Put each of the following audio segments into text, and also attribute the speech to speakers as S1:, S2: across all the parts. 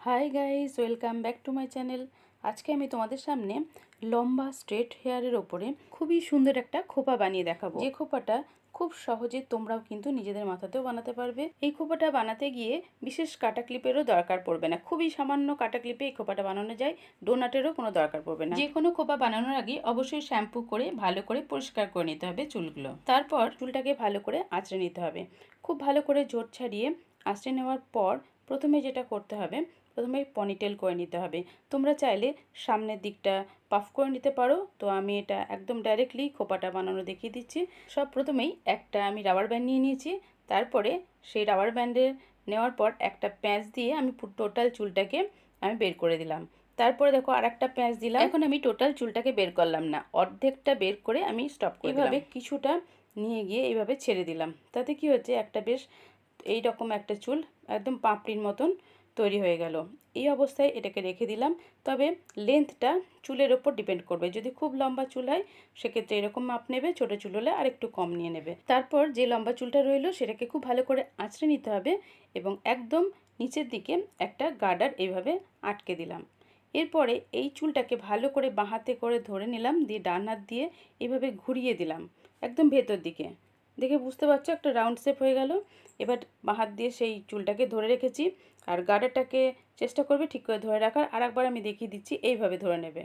S1: Hi guys welcome back to my channel আজকে আমি তোমাদের সামনে লম্বা স্ট্রেট হেয়ারের ওপরে খুবই সুন্দর একটা খোপা বানিয়ে দেখাবো। যে খোপাটা খুব সহজে তোমরাও কিন্তু নিজেদের মাথাতেও বানাতে পারবে। এই খোপাটা বানাতে গিয়ে বিশেষ কাটা ক্লিপেরও দরকার পড়বে না। খুবই সামান্য কাটা ক্লিপে এই খোপাটা বানানো যায় ডোনাটেরও কোনো দরকার পড়বে না। যে কোনো খোপা বানানোর আগে অবশ্যই শ্যাম্পু করে ভালো করে পরিষ্কার করে নিতে হবে চুলগুলো। তারপর চুলটাকে ভালো করে আঁচড়ে নিতে হবে। খুব ভালো করে জোর ছাড়িয়ে আঁচড়ে নেওয়ার পর প্রথমে যেটা করতে হবে প্রথমে পনিটেল করে নিতে হবে। তোমরা চাইলে সামনের দিকটা পাফ করে নিতে পারো। তো আমি এটা একদম ডাইরেক্টলি খোপাটা বানানো দেখিয়ে দিচ্ছি। সব প্রথমেই একটা আমি রাবার ব্যান্ড নিয়ে নিয়েছি। তারপরে সেই রাবার ব্যান্ডের নেওয়ার পর একটা প্যাঁচ দিয়ে আমি টোটাল চুলটাকে আমি বের করে দিলাম। তারপরে দেখো আর একটা প্যাঁচ দিলাম। এখন আমি টোটাল চুলটাকে বের করলাম না। অর্ধেকটা বের করে আমি স্টপ করে এইভাবে কিছুটা নিয়ে গিয়ে এইভাবে ছেড়ে দিলাম। তাতে কি হচ্ছে? একটা বেশ এই রকম একটা চুল একদম পাপড়ির মতন তৈরি হয়ে গেল। এই অবস্থায় এটাকে রেখে দিলাম। তবে লেন্থটা চুলের ওপর ডিপেন্ড করবে। যদি খুব লম্বা চুল হয়, সেক্ষেত্রে এরকম মাপ নেবে, ছোটো চুল হলে আর একটু কম নিয়ে নেবে। তারপর যে লম্বা চুলটা রইল, সেটাকে খুব ভালো করে আঁচড়ে নিতে হবে এবং একদম নিচের দিকে একটা গার্ডার এইভাবে আটকে দিলাম। এরপরে এই চুলটাকে ভালো করে বাঁহাতে করে ধরে নিলাম, দিয়ে ডান হাত দিয়ে এভাবে ঘুরিয়ে দিলাম, একদম ভেতর দিকে। দেখে বুঝতে পারছ, একটা রাউন্ড শেপ হয়ে গেল। এবার হাত দিয়ে সেই চুলটাকে ধরে রেখেছি। আর গার্ডারটাকে চেষ্টা করবে ঠিক করে ধরে রাখার। আর একবার আমি দেখিয়ে দিচ্ছি, এইভাবে ধরে নেবে।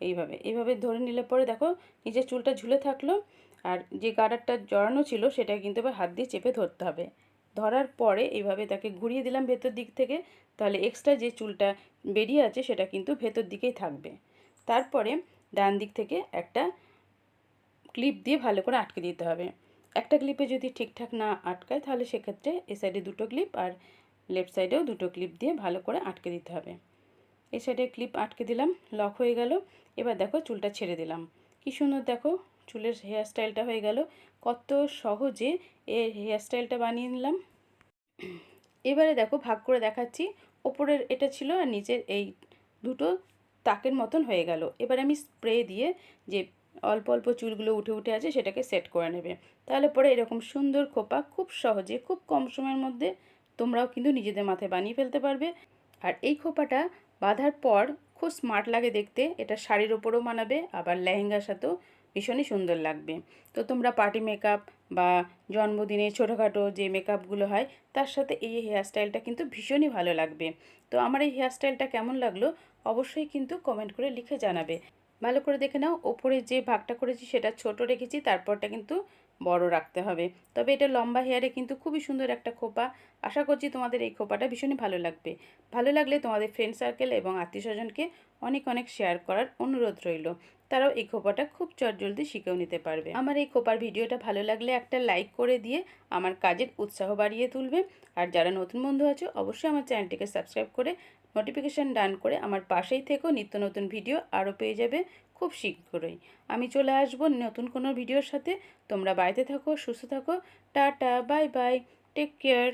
S1: এইভাবে এইভাবে ধরে নিলে পরে দেখো নিজের চুলটা ঝুলে থাকল। আর যে গার্ডারটা জড়ানো ছিল সেটা কিন্তু এবার হাত দিয়ে চেপে ধরতে হবে। ধরার পরে এইভাবে তাকে ঘুরিয়ে দিলাম ভেতর দিক থেকে। তাহলে এক্সট্রা যে চুলটা বেরিয়ে আছে, সেটা কিন্তু ভেতর দিকেই থাকবে। তারপরে ডান দিক থেকে একটা ক্লিপ দিয়ে ভালো করে আটকে দিতে হবে। একটা ক্লিপে যদি ঠিকঠাক না আটকায়, তাহলে সেক্ষেত্রে এ সাইডে দুটো ক্লিপ আর লেফট সাইডেও দুটো ক্লিপ দিয়ে ভালো করে আটকে দিতে হবে। এই সাইডে ক্লিপ আটকে দিলাম লক হয়ে গেল। এবার দেখো চুলটা ছেড়ে দিলাম। কি সুন্দর দেখো, চুলের হেয়ার স্টাইলটা হয়ে গেল। কত সহজে এই হেয়ার স্টাইলটা বানিয়ে নিলাম। এবারে দেখো ভাগ করে দেখাচ্ছি। ওপরের এটা ছিল আর নিচের এই দুটো তাকের মতন হয়ে গেল। এবার আমি স্প্রে দিয়ে যে অল্প অল্প চুলগুলো উঠে উঠে আছে সেটাকে সেট করে নেবে। তাহলে পরে এরকম সুন্দর খোপা খুব সহজে, খুব কম সময়ের মধ্যে তোমরাও কিন্তু নিজেদের মাথায় বানিয়ে ফেলতে পারবে। আর এই খোপাটা বাঁধার পর খুব স্মার্ট লাগে দেখতে, এটা শাড়ির ওপরেও মানাবে আবার লেহেঙ্গার সাথেও ভীষণই সুন্দর লাগবে। তো তোমরা পার্টি মেকআপ বা জন্মদিনে ছোটোখাটো যে মেকআপগুলো হয়, তার সাথে এই হেয়ার স্টাইলটা কিন্তু ভীষণই ভালো লাগবে। তো আমার এই হেয়ার স্টাইলটা কেমন লাগল, অবশ্যই কিন্তু কমেন্ট করে লিখে জানাবে। ভালো করে দেখে নাও। ওপরে যে ভাগটা করেছি সেটা ছোট রেখেছি, তারপরটা কিন্তু বড় রাখতে হবে। তবে এটা লম্বা হেয়ারে কিন্তু খুবই সুন্দর একটা খোপা। আশা করছি তোমাদের এই খোপাটা ভীষণই ভালো লাগবে। ভালো লাগলে তোমাদের ফ্রেন্ড সার্কেল এবং আত্মীয় স্বজনকে অনেক অনেক শেয়ার করার অনুরোধ রইল। তারাও এই খোপাটা খুব চটজলদি শিখেও নিতে পারবে। আমার এই খোপার ভিডিওটা ভালো লাগলে একটা লাইক করে দিয়ে আমার কাজের উৎসাহ বাড়িয়ে তুলবে। আর যারা নতুন বন্ধু আছো, অবশ্যই আমার চ্যানেলটিকে সাবস্ক্রাইব করে নোটিফিকেশান ডান করে আমার পাশেই থেকেও নিত্য নতুন ভিডিও আরও পেয়ে যাবে খুব শীঘ্রই। আমি চলে আসব নতুন কোনো ভিডিওর সাথে। তোমরা বাড়িতে থাকো, সুস্থ থাকো। Tata bye bye take care